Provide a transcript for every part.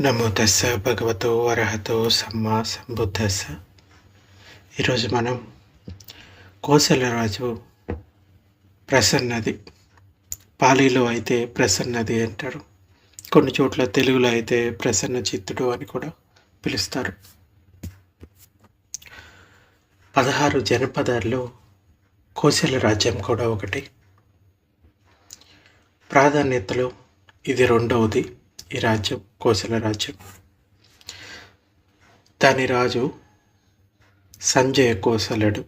నమో తస్స భగవతో అర్హతో సమ్మా సంబుద్ధస్స. ఈరోజు మనం కోసలరాజు ప్రసన్నది. పాలీలో అయితే ప్రసన్నది అంటారు. కొన్ని చోట్ల తెలుగులో అయితే ప్రసన్న చిత్తుడు అని కూడా పిలుస్తారు. పదహారు జనపదాల్లో కోసల రాజ్యం కూడా ఒకటి. ప్రాధాన్యతలో ఇది రెండవది. ఈ రాజ్యం కోసల రాజ్యం. దాని రాజు సంజయ కోసలుడు.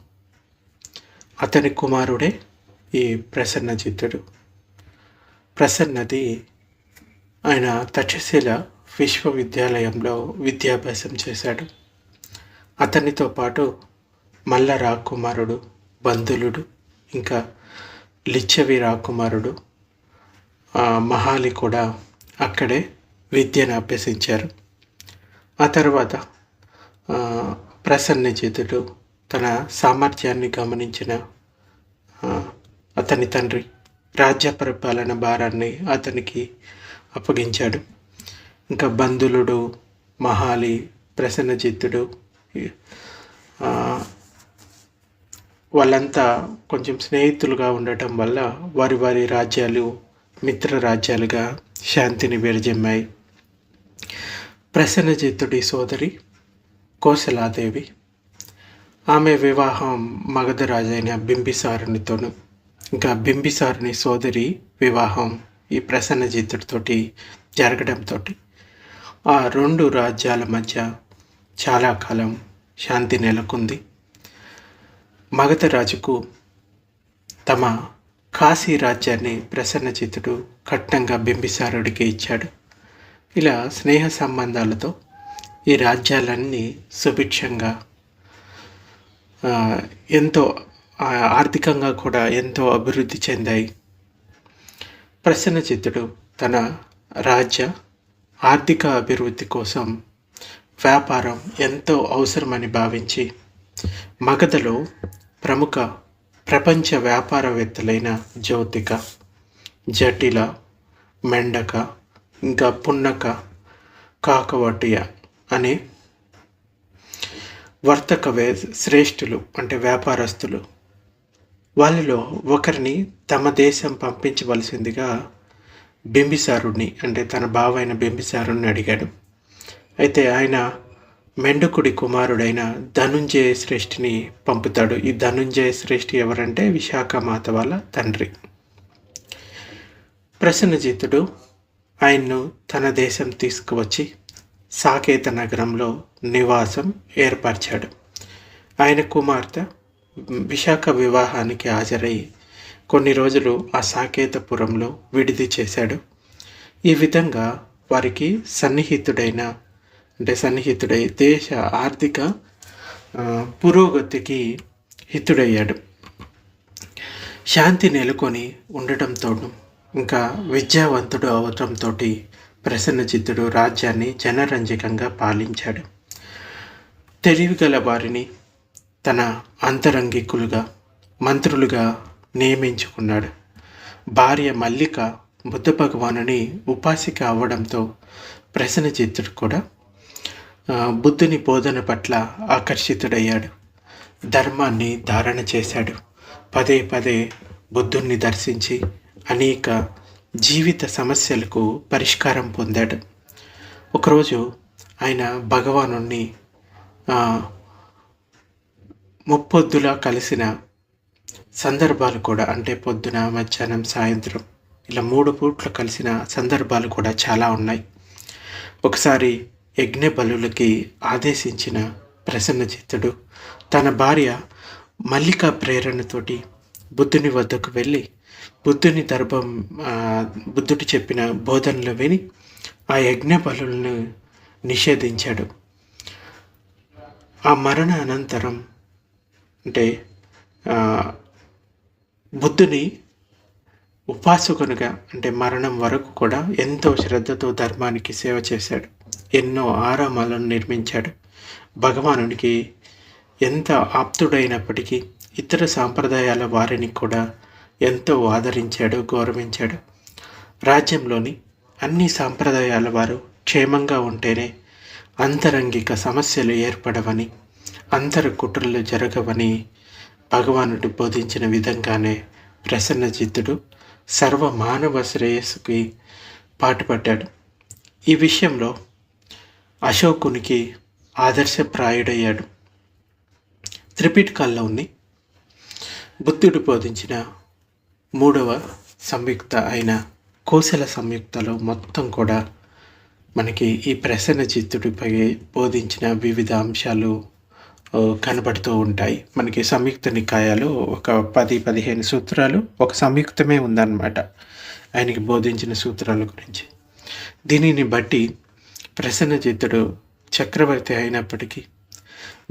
అతని కుమారుడే ఈ ప్రసన్నజిత్తుడు. ప్రసన్నది ఆయన తక్షశిల విశ్వవిద్యాలయంలో విద్యాభ్యాసం చేశాడు. అతనితో పాటు మల్ల రాకుమారుడు బంధులుడు ఇంకా లిచ్చవి రాకుమారుడు మహాలి కూడా అక్కడే విద్యను అభ్యసించారు. ఆ తర్వాత ఆ, ప్రసన్నజితుడు తన సామర్థ్యాన్ని గమనించిన అతని తండ్రి రాజ్య పరిపాలన భారాన్ని అతనికి అప్పగించాడు. ఇంకా బంధులుడు మహాలి ప్రసన్నజిత్తుడు వాళ్ళంతా కొంచెం స్నేహితులుగా ఉండటం వల్ల వారి వారి రాజ్యాలు మిత్ర రాజ్యాలుగా శాంతిని విరజిమ్మాయి. ప్రసన్నజిత్తుడి సోదరి కోసలాదేవి. ఆమె వివాహం మగధరాజైన బింబిసారునితోను. ఇంకా బింబిసారుని సోదరి వివాహం ఈ ప్రసన్నజిత్తుడితోటి జరగడంతో ఆ రెండు రాజ్యాల మధ్య చాలా కాలం శాంతి నెలకొంది. మగధరాజుకు తమ కాశీ రాజ్యాన్ని ప్రసన్నచిత్తుడు కట్నంగా బింబిసారుడికి ఇచ్చాడు. ఇలా స్నేహ సంబంధాలతో ఈ రాజ్యాలన్నీ సుభిక్షంగా ఎంతో ఆర్థికంగా కూడా ఎంతో అభివృద్ధి చెందాయి. ప్రసన్నచిత్తుడు తన రాజ్య ఆర్థిక అభివృద్ధి కోసం వ్యాపారం ఎంతో అవసరమని భావించి మగధలో ప్రముఖ ప్రపంచ వ్యాపారవేత్తలైన జ్యోతిక జటిల మెండక ఇంకా పున్నక కాకవటియ అనే వర్తక వే శ్రేష్ఠులు అంటే వ్యాపారస్తులు. వాళ్ళలో ఒకరిని తమ దేశం పంపించవలసిందిగా బింబిసారుడిని అంటే తన బావైన బింబిసారుడిని అడిగాడు. అయితే ఆయన మెండకుడి కుమారుడైన ధనుంజయ శ్రేష్ఠిని పంపుతాడు. ఈ ధనుంజయ శ్రేష్ఠి ఎవరంటే విశాఖ మాత వాళ్ళ తండ్రి. ప్రసన్నజిత్తుడు ఆయన్ను తన దేశం తీసుకువచ్చి సాకేత నగరంలో నివాసం ఏర్పరిచాడు. ఆయన కుమార్తె విశాఖ వివాహానికి హాజరై కొన్ని రోజులు ఆ సాకేతపురంలో విడిది చేశాడు. ఈ విధంగా వారికి సన్నిహితుడైన అంటే సన్నిహితుడై దేశ ఆర్థిక పురోగతికి హితుడయ్యాడు. శాంతి నెలకొని ఉండటంతో ఇంకా విద్యావంతుడు అవటంతో ప్రసన్నజిత్తుడు రాజ్యాన్ని జనరంజకంగా పాలించాడు. తెలివిగల వారిని తన అంతరంగికులుగా మంత్రులుగా నియమించుకున్నాడు. భార్య మల్లిక బుద్ధ భగవానుని ఉపాసిక అవ్వడంతో ప్రసన్నజిత్తుడు కూడా బుద్ధుని బోధన పట్ల ఆకర్షితుడయ్యాడు. ధర్మాన్ని ధారణ చేశాడు. పదే పదే బుద్ధుణ్ణి దర్శించి అనేక జీవిత సమస్యలకు పరిష్కారం పొందాడు. ఒకరోజు ఆయన భగవానుణ్ణి ముప్పొద్దులా కలిసిన సందర్భాలు కూడా అంటే పొద్దున మధ్యాహ్నం సాయంత్రం ఇలా మూడు పూట్లు కలిసిన సందర్భాలు కూడా చాలా ఉన్నాయి. ఒకసారి యజ్ఞ బలులకి ఆదేశించిన ప్రసన్నచిత్తుడు తన భార్య మల్లిక ప్రేరణతోటి బుద్ధుని వద్దకు వెళ్ళి బుద్ధుని దర్భం బుద్ధుడు చెప్పిన బోధనలు విని ఆ యజ్ఞ బలులను నిషేధించాడు. ఆ మరణ అనంతరం అంటే బుద్ధుని ఉపాసకునిగా అంటే మరణం వరకు కూడా ఎంతో శ్రద్ధతో ధర్మానికి సేవ చేశాడు. ఎన్నో ఆరామాలను నిర్మించాడు. భగవానునికి ఎంత ఆప్తుడైనప్పటికీ ఇతర సాంప్రదాయాల వారిని కూడా ఎంతో ఆదరించాడు గౌరవించాడు. రాజ్యంలోని అన్ని సాంప్రదాయాల వారు క్షేమంగా ఉంటేనే అంతరంగిక సమస్యలు ఏర్పడవని అంతర కుట్రలు జరగవని భగవానుడు బోధించిన విధంగానే ప్రసన్నజిత్తుడు సర్వ మానవ శ్రేయస్సుకి పాటుపడ్డాడు. ఈ విషయంలో అశోకునికి ఆదర్శప్రాయుడయ్యాడు. ఉంది బుద్ధుడు బోధించిన మూడవ సంయుక్త అయిన కోశల సంయుక్తలో మొత్తం కూడా మనకి ఈ ప్రసన్న చిత్తుడిపై బోధించిన వివిధ అంశాలు కనబడుతూ ఉంటాయి. మనకి సంయుక్త నికాయాలు ఒక పది పదిహేను సూత్రాలు ఒక సంయుక్తమే ఉందన్నమాట. ఆయనకి బోధించిన సూత్రాల గురించి. దీనిని బట్టి ప్రసన్నజిత్తుడు చక్రవర్తి అయినప్పటికీ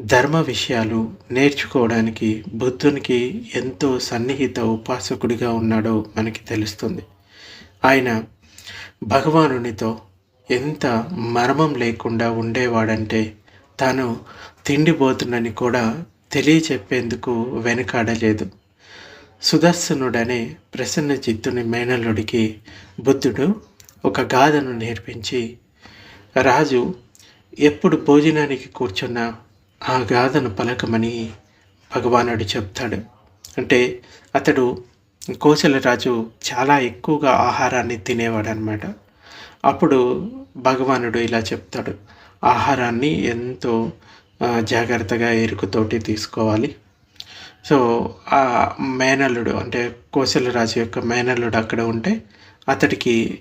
ధర్మ విషయాలు నేర్చుకోవడానికి బుద్ధునికి ఎంతో సన్నిహిత ఉపాసకుడిగా ఉన్నాడో మనకి తెలుస్తుంది. ఆయన భగవానునితో ఎంత మర్మం లేకుండా ఉండేవాడంటే తాను తిండిపోతున్నని కూడా తెలియచెప్పేందుకు వెనకాడలేదు. సుదర్శనుడనే ప్రసన్న చిత్తుని మేనల్లుడికి బుద్ధుడు ఒక గాథను నేర్పించి రాజు ఎప్పుడు భోజనానికి కూర్చున్నా ఆ గాథను పలకమని భగవానుడు చెప్తాడు. అంటే అతడు కోశల రాజు చాలా ఎక్కువగా ఆహారాన్ని తినేవాడు అనమాట అప్పుడు భగవానుడు ఇలా చెప్తాడు. ఆహారాన్ని ఎంతో జాగ్రత్తగా ఎరుకుతోటి తీసుకోవాలి. సో ఆ మేనల్లుడు అంటే కోశలరాజు యొక్క మేనల్లుడు అక్కడ ఉంటే అతడికి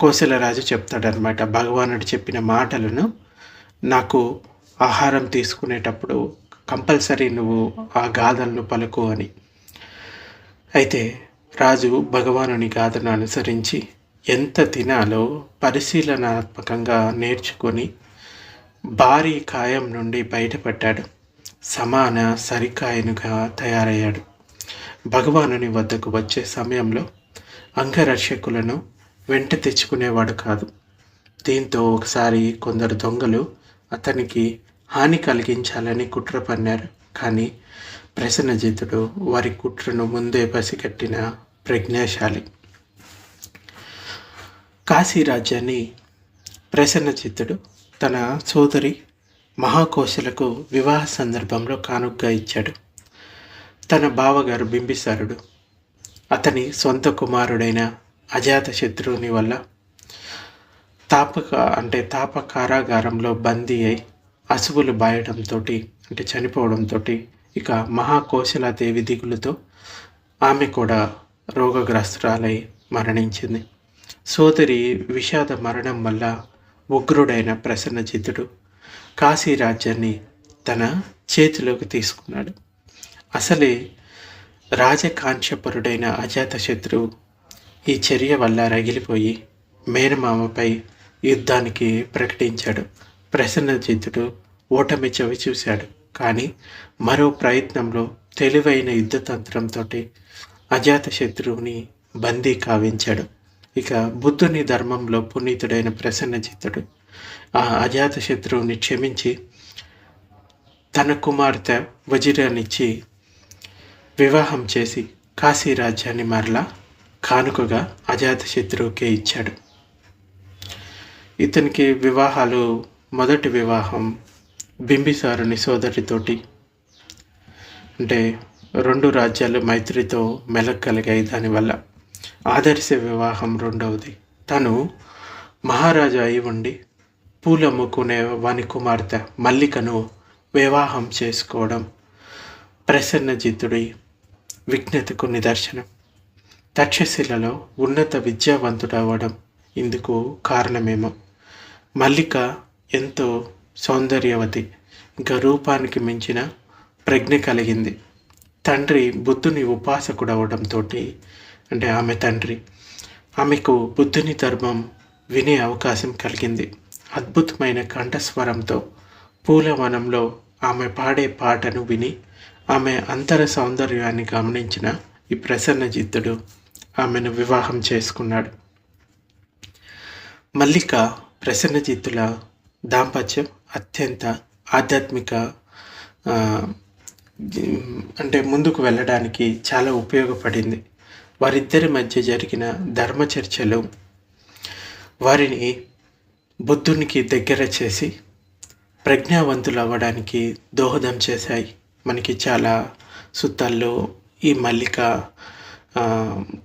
కోసలరాజు కోశలరాజు చెప్తాడనమాట భగవానుడు చెప్పిన మాటలను నాకు ఆహారం తీసుకునేటప్పుడు కంపల్సరీ నువ్వు ఆ గాథలను పలుకు అని. అయితే రాజు భగవానుని గాథను అనుసరించి ఎంత తినాలో పరిశీలనాత్మకంగా నేర్చుకొని భారీ కాయం నుండి బయటపడ్డాడు. సమాన సరికాయనుగా తయారయ్యాడు. భగవానుని వద్దకు వచ్చే సమయంలో అంగరక్షకులను వెంట తెచ్చుకునేవాడు కాదు. దీంతో ఒకసారి కొందరు దొంగలు అతనికి హాని కలిగించాలని కుట్ర పన్నారు. కానీ ప్రసన్నజితుడు వారి కుట్రను ముందే పసిగట్టిన ప్రజ్ఞాశాలి. కాశీ రాజ్యాన్ని ప్రసన్నచిత్తుడు తన సోదరి మహాకోశలకు వివాహ సందర్భంలో కానుగ్గా ఇచ్చాడు. తన బావగారు బింబిసారుడు. అతని సొంత కుమారుడైన అజాతశత్రువుని వల్ల తాపక అంటే తాప కారాగారంలో బందీ అయి అసువులు బాయడంతో అంటే చనిపోవడంతో ఇక మహాకోశలాదేవి దిగులుతో ఆమె కూడా రోగగ్రస్తురాలై మరణించింది. సోదరి విషాద మరణం వల్ల ఉగ్రుడైన ప్రసన్నజితుడు కాశీ రాజ్యాన్ని తన చేతిలోకి తీసుకున్నాడు. అసలే రాజకాంక్షపరుడైన అజాతశత్రువు ఈ చర్య వల్ల రగిలిపోయి మేనమామపై యుద్ధానికి ప్రకటించాడు. ప్రసన్నజితుడు ఓటమి చవి చూశాడు. కానీ మరో ప్రయత్నంలో తెలివైన యుద్ధతంత్రంతో అజాతశత్రువుని బందీ కావించాడు. ఇక బుద్ధుని ధర్మంలో పునీతుడైన ప్రసన్నజిత్తుడు ఆ అజాతశత్రువుని క్షమించి తన కుమార్తె వజిరానిచ్చి వివాహం చేసి కాశీ రాజ్యాన్ని మరలా కానుకగా అజాతశత్రువుకే ఇచ్చాడు. ఇతనికి వివాహాలు మొదటి వివాహం బింబిసారుని సోదరితోటి. అంటే రెండు రాజ్యాలు మైత్రితో మెలగలిగాయి దానివల్ల. ఆదర్శ వివాహం రెండవది. తను మహారాజా అయి ఉండి పూలమ్ముకునే వాని కుమార్తె మల్లికను వివాహం చేసుకోవడం ప్రసన్నజిత్తుడి విఘ్నతకు నిదర్శనం. తక్షశిలలో ఉన్నత విద్యావంతుడవడం ఇందుకు కారణమేమో. మల్లిక ఎంతో సౌందర్యవతి ఇంకా రూపానికి మించిన ప్రజ్ఞ కలిగింది. తండ్రి బుద్ధుని ఉపాసకుడవడంతో అంటే ఆమె తండ్రి. ఆమెకు బుద్ధుని ధర్మం వినే అవకాశం కలిగింది. అద్భుతమైన కంఠస్వరంతో పూలవనంలో ఆమె పాడే పాటను విని ఆమె అంతర సౌందర్యాన్ని గమనించిన ఈ ప్రసన్నజిత్తుడు ఆమెను వివాహం చేసుకున్నాడు. మల్లిక ప్రసన్నజిత్తుల దాంపత్యం అత్యంత ఆధ్యాత్మిక అంటే ముందుకు వెళ్ళడానికి చాలా ఉపయోగపడింది. వారిద్దరి మధ్య జరిగిన ధర్మ చర్చలు వారిని బుద్ధునికి దగ్గర చేసి ప్రజ్ఞావంతులు అవ్వడానికి దోహదం చేశాయి. మనకి చాలా సుత్తాల్లో ఈ మల్లిక ఆ,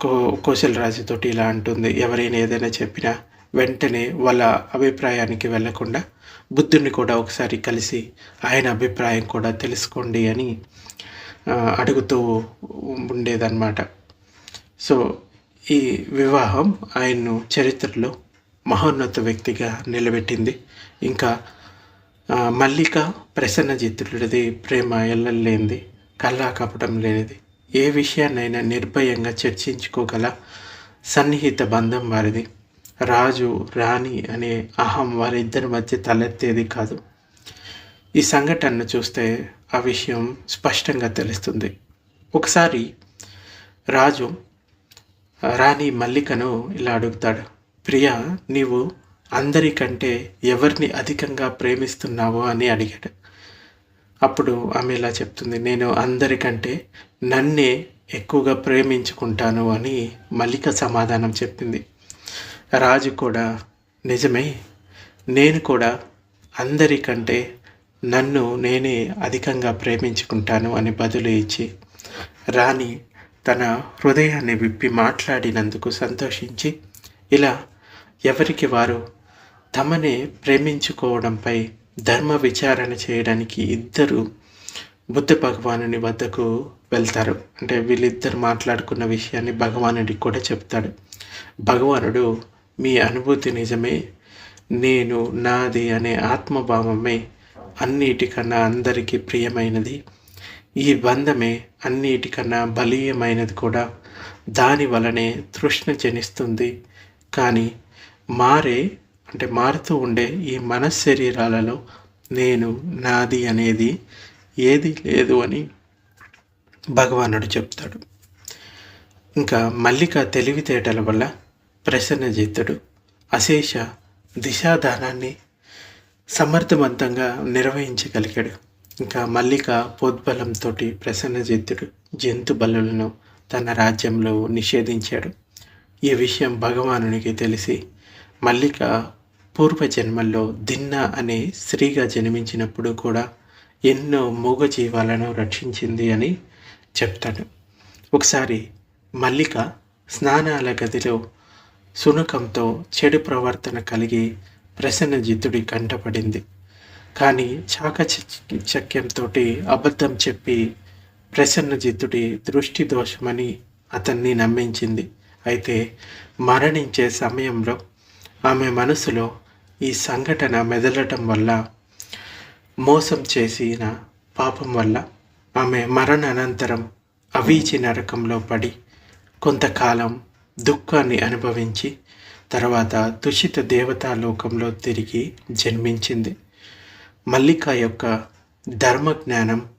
కో కోశలరాజుతోటి ఇలా అంటుంది. ఎవరైనా ఏదైనా చెప్పినా వెంటనే వాళ్ళ అభిప్రాయానికి వెళ్ళకుండా బుద్ధుడిని కూడా ఒకసారి కలిసి ఆయన అభిప్రాయం కూడా తెలుసుకోండి అని అడుగుతూ ఉండేదన్నమాట. సో ఈ వివాహం ఆయన్ను చరిత్రలో మహోన్నత వ్యక్తిగా నిలబెట్టింది. ఇంకా మల్లిక ప్రసన్నజిత్తుడిది ప్రేమ ఎల్లలేనిది కల్లా కపటం లేనిది. ఏ విషయాన్నైనా నిర్భయంగా చర్చించుకోగల సన్నిహిత బంధం వారిది. రాజు రాణి అనే అహం వారిద్దరి మధ్య తలెత్తేది కాదు. ఈ సంఘటనను చూస్తే ఆ విషయం స్పష్టంగా తెలుస్తుంది. ఒకసారి రాజు రాణి మల్లికను ఇలా అడుగుతాడు ప్రియా నీవు అందరికంటే ఎవరిని అధికంగా ప్రేమిస్తున్నావో అని అడిగాడు. అప్పుడు ఆమె ఇలా చెప్తుంది నేను అందరికంటే నన్నే ఎక్కువగా ప్రేమించుకుంటాను అని మల్లిక సమాధానం చెప్పింది. రాజు కూడా నిజమే నేను కూడా అందరికంటే నన్ను నేనే అధికంగా ప్రేమించుకుంటాను అని బదులు ఇచ్చి రాణి తన హృదయాన్ని విప్పి మాట్లాడినందుకు సంతోషించి ఇలా ఎవరికి వారు తమనే ప్రేమించుకోవడంపై ధర్మ విచారణ చేయడానికి ఇద్దరు బుద్ధ భగవానుని వద్దకు వెళ్తారు. అంటే వీళ్ళిద్దరు మాట్లాడుకున్న విషయాన్ని భగవానుడికి కూడా చెప్తాడు. భగవానుడు మీ అనుభూతి నిజమే నేను నాది అనే ఆత్మభావమే అన్నిటికన్నా అందరికీ ప్రియమైనది. ఈ బంధమే అన్నిటికన్నా బలీయమైనది కూడా. దాని వలనే తృష్ణ జనిస్తుంది. కానీ మారే అంటే మారుతూ ఉండే ఈ మనశ్శరీరాలలో నేను నాది అనేది ఏది లేదు అని భగవానుడు చెప్తాడు. ఇంకా మల్లిక తెలివితేటల వల్ల ప్రసన్నజిత్తుడు అశేష దిశాదానాన్ని సమర్థవంతంగా నిర్వహించగలిగాడు. ఇంకా మల్లిక పోద్బలంతో ప్రసన్నజిత్తుడు జంతు బలులను తన రాజ్యంలో నిషేధించాడు. ఈ విషయం భగవానునికి తెలిసి మల్లిక పూర్వజన్మల్లో దిన్న అనే స్త్రీగా జన్మించినప్పుడు కూడా ఎన్నో మూగజీవాలను రక్షించింది అని చెప్తాడు. ఒకసారి మల్లిక స్నానాల గదిలో సునకంతో చెడు ప్రవర్తన కలిగి ప్రసన్నజిత్తుడి కంటపడింది కానీ చాకచక్యంతో అబద్ధం చెప్పి ప్రసన్నజిత్తుడి దృష్టి దోషమని అతన్ని నమ్మించింది. అయితే మరణించే సమయంలో ఆమె మనసులో ఈ సంఘటన మెదలటం వల్ల మోసం చేసిన పాపం వల్ల ఆమె మరణ అనంతరం అవీచి నరకంలో పడి కొంతకాలం దుఃఖాన్ని అనుభవించి తర్వాత దుషిత దేవతా లోకంలో తిరిగి జన్మించింది. మల్లిక యొక్క ధర్మ జ్ఞానం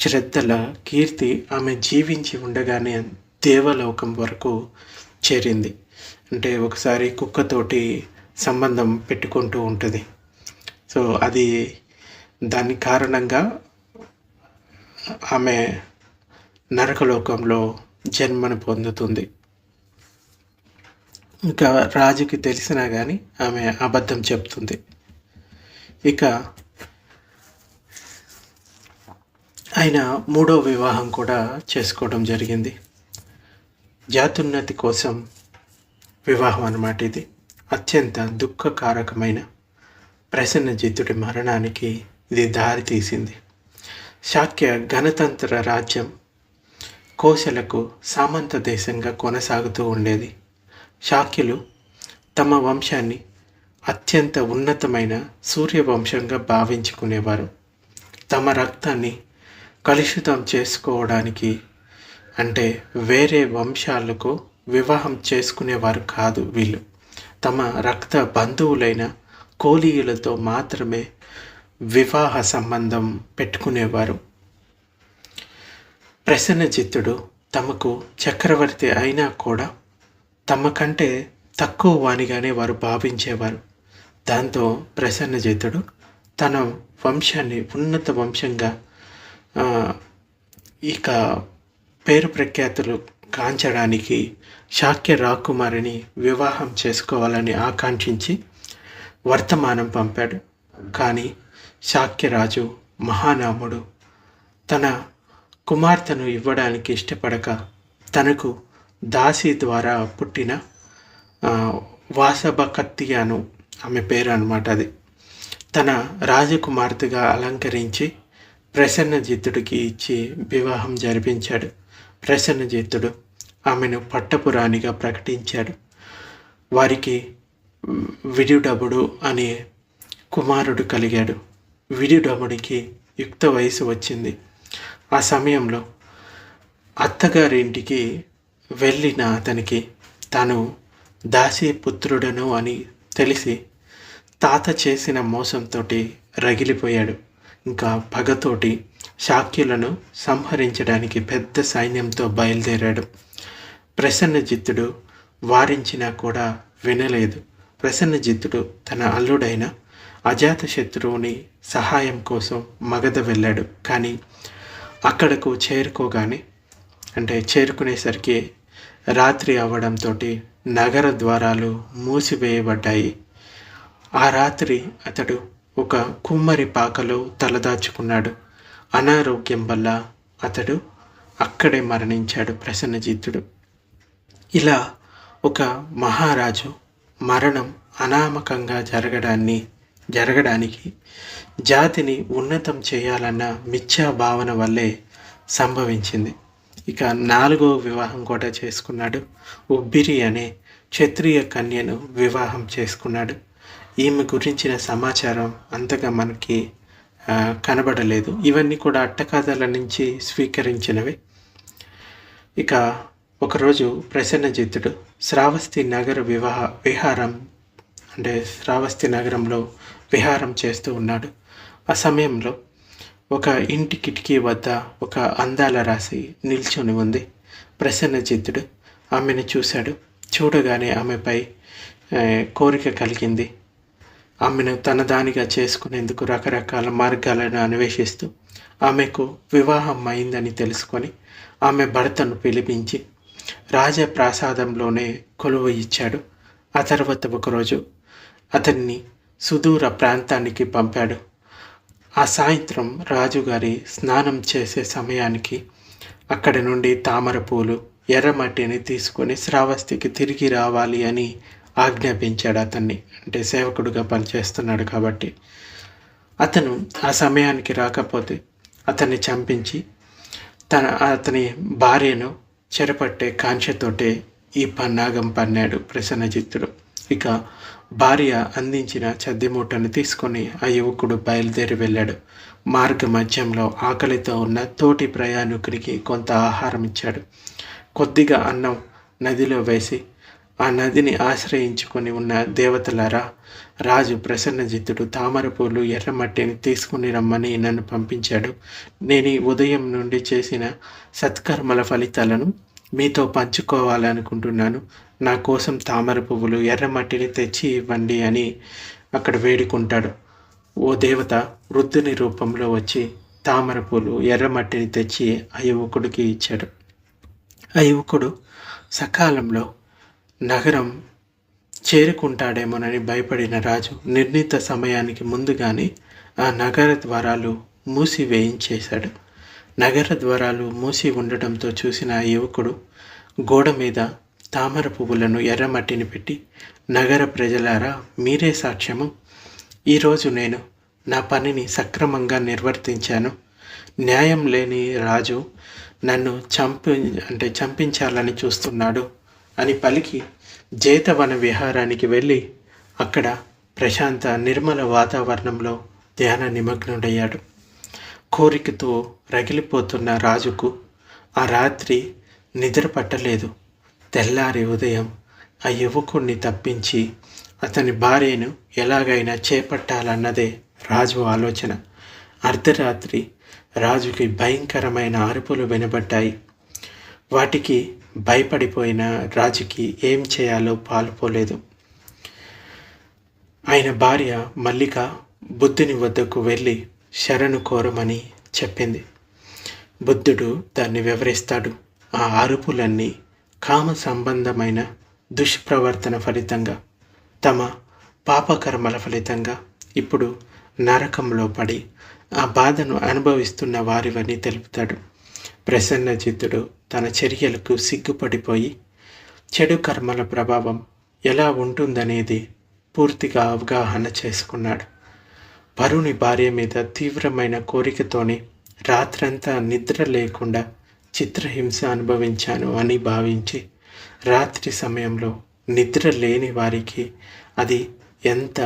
శ్రద్ధల కీర్తి ఆమె జీవించి ఉండగానే దేవలోకం వరకు చేరింది. అంటే ఒకసారి కుక్కతోటి సంబంధం పెట్టుకుంటూ ఉంటుంది. సో అది దాని కారణంగా ఆమె నరకలోకంలో జన్మను పొందుతుంది. ఇంకా రాజుకి తెలిసినా కానీ ఆమె అబద్ధం చెప్తుంది. ఇక ఆయన మూడో వివాహం కూడా చేసుకోవడం జరిగింది. జాతున్నతి కోసం వివాహం అన్నమాట ఇది. అత్యంత దుఃఖకారకమైన ప్రసన్నజిత్తుడి మరణానికి ఇది దారి తీసింది. శాక్య గణతంత్ర రాజ్యం కోశలకు సామంత దేశంగా కొనసాగుతూ ఉండేది. శాక్యులు తమ వంశాన్ని అత్యంత ఉన్నతమైన సూర్యవంశంగా భావించుకునేవారు. తమ రక్తాన్ని కలుషితం చేసుకోవడానికి అంటే వేరే వంశాలకు వివాహం చేసుకునేవారు కాదు వీళ్ళు. తమ రక్త బంధువులైన కోలీయులతో మాత్రమే వివాహ సంబంధం పెట్టుకునేవారు. ప్రసన్నజిత్తుడు తమకు చక్రవర్తి అయినా కూడా తమ కంటే తక్కువ వానిగానే వారు భావించేవారు. దాంతో ప్రసన్నజిత్తుడు తన వంశాన్ని ఉన్నత వంశంగా ఇక పేరు ప్రఖ్యాతులు కాంచడానికి శాక్య రాకుమారిని వివాహం చేసుకోవాలని ఆకాంక్షించి వర్తమానం పంపాడు. కానీ శాక్యరాజు మహానాముడు. తన కుమార్తెను ఇవ్వడానికి ఇష్టపడక తనకు దాసి ద్వారా పుట్టిన వాసబ కత్తియాను ఆమె పేరు అనమాట అది. తన రాజకుమార్తెగా అలంకరించి ప్రసన్నజిత్తుడికి ఇచ్చి వివాహం జరిపించాడు. ప్రసన్నజిత్తుడు ఆమెను పట్టపురాణిగా ప్రకటించాడు. వారికి విడుడబుడు అనే కుమారుడు కలిగాడు. విడుడబుడికి యుక్త వయసు వచ్చింది. ఆ సమయంలో అత్తగారింటికి వెళ్ళిన అతనికి తాను దాసి పుత్రుడను అని తెలిసి తాత చేసిన మోసంతో రగిలిపోయాడు. ఇంకా పగతోటి శాక్యులను సంహరించడానికి పెద్ద సైన్యంతో బయలుదేరాడు. ప్రసన్నజిత్తుడు వారించినా కూడా వినలేదు. ప్రసన్నజిత్తుడు తన అల్లుడైన అజాతశత్రువుని సహాయం కోసం మగధ వెళ్ళాడు. కానీ అక్కడకు చేరుకోగానే అంటే చేరుకునేసరికి రాత్రి అవ్వడంతో నగర ద్వారాలు మూసివేయబడ్డాయి. ఆ రాత్రి అతడు ఒక కుమ్మరి పాకలో తలదాచుకున్నాడు అనారోగ్యం వల్ల అతడు అక్కడే మరణించాడు ప్రసన్నజిత్తుడు. ఇలా ఒక మహారాజు మరణం అనామకంగా జరగడాన్ని జరగడానికి జాతిని ఉన్నతం చేయాలన్న మిథ్యా భావన వల్లే సంభవించింది. ఇక నాలుగో వివాహం కూడా చేసుకున్నాడు. ఉబ్బిరి అనే క్షత్రియ కన్యను వివాహం చేసుకున్నాడు. ఈమె గురించిన సమాచారం అంతగా మనకి కనబడలేదు. ఇవన్నీ కూడా అట్టకాదాల నుంచి స్వీకరించినవి. ఇక ఒకరోజు ప్రసన్నజిత్తుడు శ్రావస్తి నగర వివాహ విహారం అంటే శ్రావస్తి నగరంలో విహారం చేస్తూ ఉన్నాడు. ఆ సమయంలో ఒక ఇంటి కిటికీ వద్ద ఒక అందాల రాశి నిల్చొని ఉంది. ప్రసన్నజిత్తుడు ఆమెను చూశాడు. చూడగానే ఆమెపై కోరిక కలిగింది. ఆమెను తన దానిగా చేసుకునేందుకు రకరకాల మార్గాలను అన్వేషిస్తూ ఆమెకు వివాహం అయిందని తెలుసుకొని ఆమె భర్తను పిలిపించి రాజప్రాసాదంలోనే కొలువు ఇచ్చాడు. ఆ తర్వాత ఒకరోజు అతన్ని సుదూర ప్రాంతానికి పంపాడు. ఆ సాయంత్రం రాజుగారి స్నానం చేసే సమయానికి అక్కడి నుండి తామర పూలు ఎర్రమట్టిని తీసుకొని శ్రావస్తికి తిరిగి రావాలి అని ఆజ్ఞాపించాడు అతన్ని. అంటే సేవకుడుగా పనిచేస్తున్నాడు కాబట్టి. అతను ఆ సమయానికి రాకపోతే అతన్ని చంపించి తన అతని భార్యను చెరపట్టే కాంక్షతోటే ఈ పన్నాగం పన్నాడు ప్రసన్నజిత్తుడు. ఇక భార్య అందించిన చద్దిమూటను తీసుకొని ఆ యువకుడు బయలుదేరి వెళ్ళాడు. మార్గ మధ్యంలో ఆకలితో ఉన్న తోటి ప్రయాణికుడికి కొంత ఆహారం ఇచ్చాడు. కొద్దిగా అన్నం నదిలో వేసి ఆ నదిని ఆశ్రయించుకొని ఉన్న దేవతలారా రాజు ప్రసన్నజిత్తుడు తామర పూలు ఎర్రమట్టిని తీసుకుని రమ్మని నన్ను పంపించాడు. నేను ఈ ఉదయం నుండి చేసిన సత్కర్మల ఫలితాలను మీతో పంచుకోవాలనుకుంటున్నాను. నా కోసం తామర పువ్వులు ఎర్రమట్టిని తెచ్చి ఇవ్వండి అని అక్కడ వేడుకుంటాడు. ఓ దేవత వృద్ధుని రూపంలో వచ్చి తామర పూలు ఎర్రమట్టిని తెచ్చి ఆ యువకుడికి ఇచ్చాడు. ఆ యువకుడు సకాలంలో నగరం చేరుకుంటాడేమోనని భయపడిన రాజు నిర్ణీత సమయానికి ముందుగానే ఆ నగర ద్వారాలు మూసివేయించేశాడు నగర ద్వారాలు మూసి ఉండటంతో చూసిన ఆ యువకుడు గోడ మీద తామర పువ్వులను ఎర్రమట్టిని పెట్టి నగర ప్రజలారా మీరే సాక్ష్యము. ఈరోజు నేను నా పనిని సక్రమంగా నిర్వర్తించాను. న్యాయం లేని రాజు నన్ను చంపి అంటే చంపించాలని చూస్తున్నాడు. అని పలికి జేతవన విహారానికి వెళ్ళి అక్కడ ప్రశాంత నిర్మల వాతావరణంలో ధ్యాన నిమగ్నుడయ్యాడు. కోరికతో రగిలిపోతున్న రాజుకు ఆ రాత్రి నిద్ర పట్టలేదు. తెల్లారి ఉదయం ఆ యువకుణ్ణి తప్పించి అతని భార్యను ఎలాగైనా చేపట్టాలన్నదే రాజు ఆలోచన. అర్ధరాత్రి రాజుకి భయంకరమైన అరుపులు వినబడ్డాయి. వాటికి భయపడిపోయిన రాజుకి ఏం చేయాలో పాలుపోలేదు. ఆయన భార్య మల్లిక బుద్ధుని వద్దకు వెళ్ళి శరణు కోరమని చెప్పింది. బుద్ధుడు దాన్ని వివరిస్తాడు. ఆ అరుపులన్నీ కామ సంబంధమైన దుష్ప్రవర్తన ఫలితంగా తమ పాపకర్మల ఫలితంగా ఇప్పుడు నరకంలో పడి ఆ బాధను అనుభవిస్తున్న వారివని తెలుపుతాడు. ప్రసన్నజిత్తుడు తన చర్యలకు సిగ్గుపడిపోయి చెడు కర్మల ప్రభావం ఎలా ఉంటుందనేది పూర్తిగా అవగాహన చేసుకున్నాడు. పరుని భార్య మీద తీవ్రమైన కోరికతోనే రాత్రంతా నిద్ర లేకుండా చిత్రహింస అనుభవించాను అని భావించి రాత్రి సమయంలో నిద్ర లేని వారికి అది ఎంత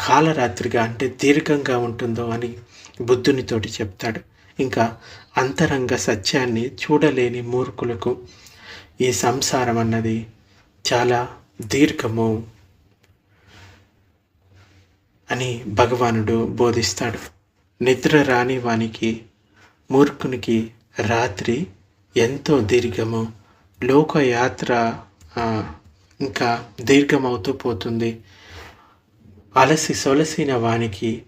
కాలరాత్రిగా అంటే దీర్ఘంగా ఉంటుందో అని బుద్ధునితోటి చెప్తాడు. ఇంకా అంతరంగ సత్యాన్ని చూడలేని మూర్ఖులకు ఈ సంసారం అన్నది చాలా దీర్ఘము అని భగవానుడు బోధిస్తాడు. నిద్ర రాని వానికి మూర్ఖునికి రాత్రి ఎంతో దీర్ఘము. లోకయాత్ర ఇంకా దీర్ఘమవుతూ పోతుంది. అలసి సొలసిన వానికి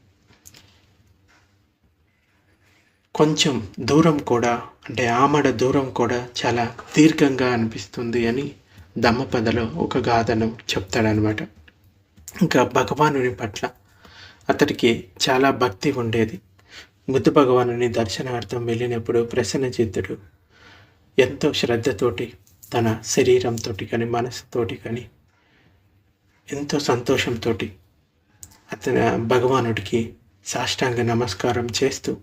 కొంచెం దూరం కూడా అంటే ఆమడ దూరం కూడా చాలా దీర్ఘంగా అనిపిస్తుంది అని దమ్మపదలో ఒక గాథను చెప్తాడనమాట ఇంకా భగవానుని పట్ల అతడికి చాలా భక్తి ఉండేది. బుద్ధ భగవానుని దర్శనార్థం వెళ్ళినప్పుడు ప్రసన్నచిత్తుడు ఎంతో శ్రద్ధతోటి తన శరీరంతో కానీ మనసుతోటి కానీ ఎంతో సంతోషంతో అతను భగవానుడికి సాష్టాంగ నమస్కారం చేస్తూ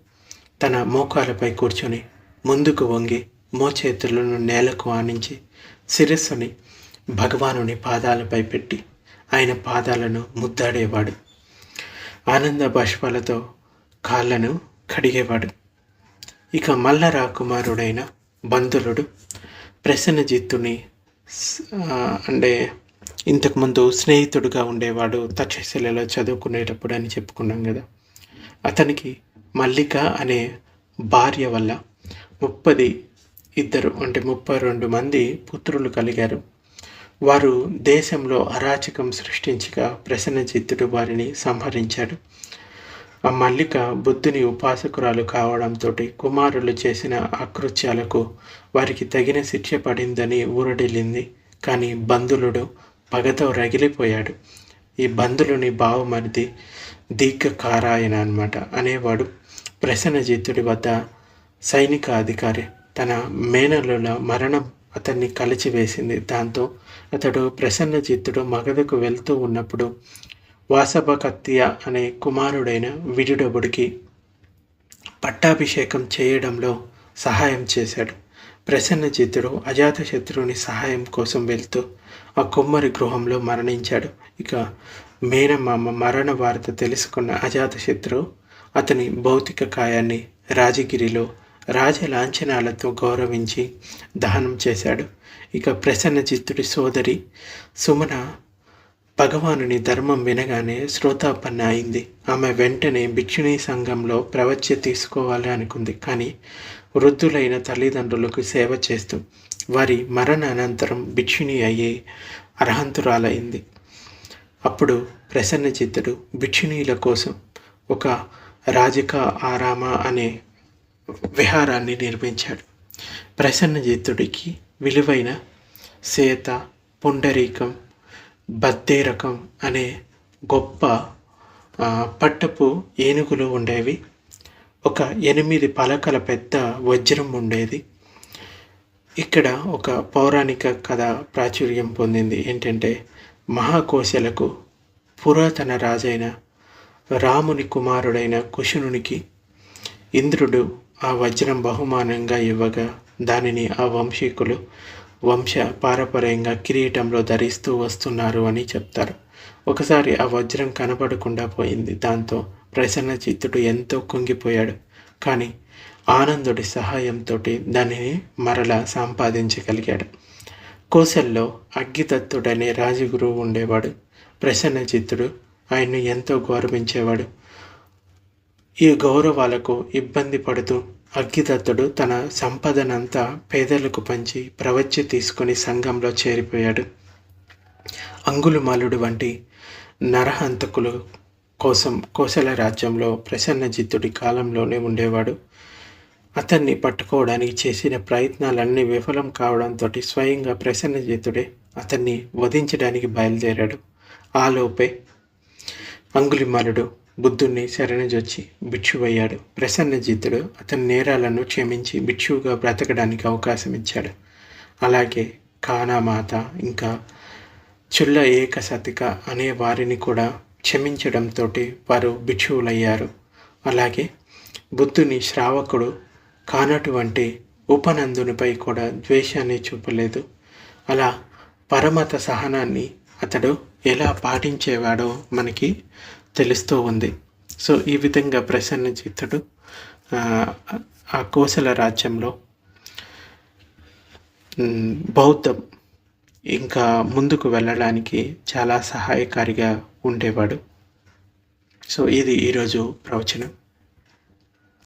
తన మోకాలపై కూర్చొని ముందుకు వంగి మోచేతులను నేలకు ఆనించి శిరస్సుని భగవానుని పాదాలపై పెట్టి ఆయన పాదాలను ముద్దాడేవాడు. ఆనంద బాష్పాలతో కాళ్ళను కడిగేవాడు. ఇక మల్లరా కుమారుడైన బంధులుడు ప్రసన్నజిత్తుని అంటే ఇంతకుముందు స్నేహితుడుగా ఉండేవాడు తక్షశిలలో చదువుకునేటప్పుడు అని చెప్పుకున్నాం కదా. అతనికి మల్లిక అనే భార్య వల్ల ముప్పది ఇద్దరు అంటే ముప్పై రెండు మంది పుత్రులు కలిగారు. వారు దేశంలో అరాచకం సృష్టించగా ప్రసన్నజిత్తుడు వారిని సంహరించాడు. ఆ మల్లిక బుద్ధుని ఉపాసకురాలు కావడంతో కుమారులు చేసిన అకృత్యాలకు వారికి తగిన శిక్ష పడిందని ఊరడిల్లింది కానీ బంధులుడు పగతో రగిలిపోయాడు. ఈ బంధులుని బావమరిది దీర్ఘకారాయణ అనమాట అనేవాడు. ప్రసన్నజిత్తుడి వద్ద సైనిక అధికారి తన మేనలుల మరణం అతన్ని కలిచివేసింది. దాంతో అతడు ప్రసన్నజిత్తుడు మగధకు వెళ్తూ ఉన్నప్పుడు వాసభకత్య అనే కుమారుడైన విడుడబుడికి పట్టాభిషేకం చేయడంలో సహాయం చేశాడు. ప్రసన్నజిత్తుడు అజాతశత్రువుని సహాయం కోసం వెళ్తూ ఆ కుమ్మరి గృహంలో మరణించాడు. ఇక మేనమామ మరణ వార్త తెలుసుకున్న అజాతశత్రువు అతని భౌతిక కాయాన్ని రాజగిరిలో రాజలాంఛనాలతో గౌరవించి దహనం చేశాడు. ఇక ప్రసన్నజిత్తుడి సోదరి సుమన భగవానుని ధర్మం వినగానే శ్రోతాపన్న అయింది. ఆమె వెంటనే భిక్షుణీ సంఘంలో ప్రవచ్య తీసుకోవాలి అనుకుంది. కానీ వృద్ధులైన తల్లిదండ్రులకు సేవ చేస్తూ వారి మరణ అనంతరం భిక్షుణి అయ్యే అర్హంతురాలైంది. అప్పుడు ప్రసన్నచిత్తుడు భిక్షుణీల కోసం ఒక రాజిక ఆరామ అనే విహారాన్ని నిర్మించాడు. ప్రసన్నజిత్తుడికి విలువైన సేత పుండరీకం బద్దేరకం అనే గొప్ప పట్టపు ఏనుగులు ఉండేవి. ఒక ఎనిమిది పలకల పెద్ద వజ్రం ఉండేది. ఇక్కడ ఒక పౌరాణిక కథ ప్రాచుర్యం పొందింది. ఏంటంటే మహాకోశలకు పురాతన రాజైన రాముని కుమారుడైన కుశునునికి ఇంద్రుడు ఆ వజ్రం బహుమానంగా ఇవ్వగా దానిని ఆ వంశీకులు వంశ పారపర్యంగా కిరీటంలో ధరిస్తూ వస్తున్నారు అని చెప్తారు. ఒకసారి ఆ వజ్రం కనపడకుండా పోయింది. దాంతో ప్రసన్నచిత్తుడు ఎంతో కుంగిపోయాడు. కానీ ఆనందుడి సహాయంతో దానిని మరలా సంపాదించగలిగాడు. కోసల్లో అగ్గితత్తుడనే రాజగురువు ఉండేవాడు. ప్రసన్నచిత్తుడు ఆయన్ను ఎంతో గౌరవించేవాడు. ఈ గౌరవాలకు ఇబ్బంది పడుతూ అగ్గిదత్తుడు తన సంపదనంతా పేదలకు పంచి ప్రవచ్చి తీసుకుని సంఘంలో చేరిపోయాడు. అంగుళమాలుడు వంటి నరహంతకులు కోసం కోసల రాజ్యంలో ప్రసన్నజిత్తుడి కాలంలోనే ఉండేవాడు. అతన్ని పట్టుకోవడానికి చేసిన ప్రయత్నాలన్నీ విఫలం కావడంతో స్వయంగా ప్రసన్నజిత్తుడే అతన్ని వధించడానికి బయలుదేరాడు. ఆలోపే అంగులిమాలుడు బుద్ధుణ్ణి శరణజొచ్చి భిక్షువయ్యాడు. ప్రసన్నజిత్తుడు అతని నేరాలను క్షమించి భిక్షువుగా బ్రతకడానికి అవకాశం ఇచ్చాడు అలాగే కానామాత ఇంకా చుల్ల ఏకసతిక అనే వారిని కూడా క్షమించడంతో వారు భిక్షువులయ్యారు. అలాగే బుద్ధుని శ్రావకుడు కానటువంటి ఉపనందునిపై కూడా ద్వేషాన్ని చూపలేదు. అలా పరమత సహనాన్ని అతడు ఎలా పాటించేవాడో మనకి తెలుస్తూ ఉంది. సో ఈ విధంగా ప్రసన్నజిత్తుడు ఆ, ఆ కోసల రాజ్యంలో బౌద్ధం ఇంకా ముందుకు వెళ్ళడానికి చాలా సహాయకారిగా ఉండేవాడు. సో ఇది ఈరోజు ప్రవచనం.